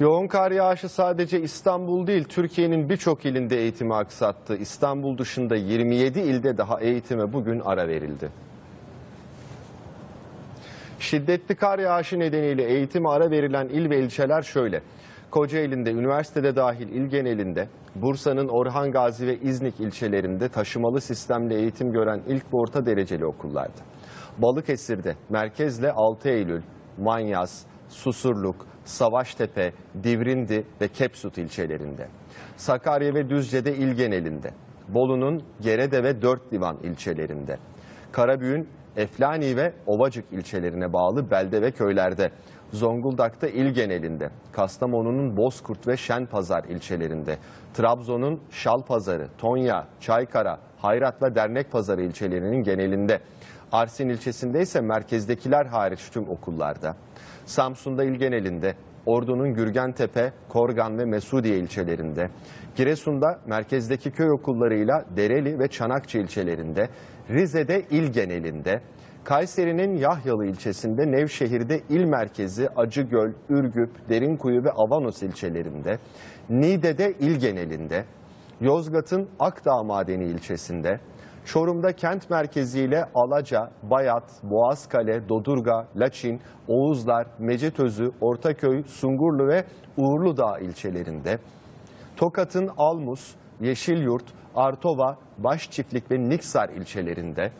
Yoğun kar yağışı sadece İstanbul değil, Türkiye'nin birçok ilinde eğitimi aksattı. İstanbul dışında 27 ilde daha eğitime bugün ara verildi. Şiddetli kar yağışı nedeniyle eğitime ara verilen il ve ilçeler şöyle. Kocaeli'nde, üniversitede dahil il genelinde, Bursa'nın Orhan Gazi ve İznik ilçelerinde taşımalı sistemle eğitim gören ilk ve orta dereceli okullardı. Balıkesir'de merkezle 6 Eylül, Manyas, Susurluk, Savaştepe, Divrindi ve Kepsut ilçelerinde. Sakarya ve Düzce'de il genelinde. Bolu'nun Gerede ve Dört Divan ilçelerinde. Karabüğün Eflani ve Ovacık ilçelerine bağlı belde ve köylerde. Zonguldak'ta il genelinde, Kastamonu'nun Bozkurt ve Şenpazar ilçelerinde, Trabzon'un Şalpazarı, Tonya, Çaykara, Hayrat ve Dernek Pazarı ilçelerinin genelinde. Arsin ilçesinde ise merkezdekiler hariç tüm okullarda. Samsun'da il genelinde, Ordu'nun Gürgentepe, Korgan ve Mesudiye ilçelerinde, Giresun'da merkezdeki köy okullarıyla Dereli ve Çanakçı ilçelerinde, Rize'de il genelinde, Kayseri'nin Yahyalı ilçesinde, Nevşehir'de il merkezi Acıgöl, Ürgüp, Derinkuyu ve Avanos ilçelerinde, Niğde'de il genelinde, Yozgat'ın Akdağ Madeni ilçesinde, Çorum'da kent merkeziyle Alaca, Bayat, Boğazkale, Dodurga, Laçin, Oğuzlar, Mecetözü, Ortaköy, Sungurlu ve Uğurludağ ilçelerinde, Tokat'ın Almus, Yeşilyurt, Artova, Başçiftlik ve Niksar ilçelerinde,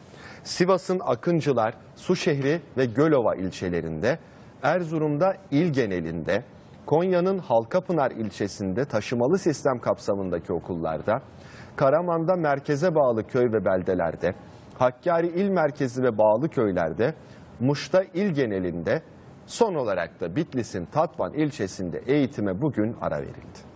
Sivas'ın Akıncılar, Suşehri ve Gölova ilçelerinde, Erzurum'da il genelinde, Konya'nın Halkapınar ilçesinde taşımalı sistem kapsamındaki okullarda, Karaman'da merkeze bağlı köy ve beldelerde, Hakkari il merkezi ve bağlı köylerde, Muş'ta il genelinde, son olarak da Bitlis'in Tatvan ilçesinde eğitime bugün ara verildi.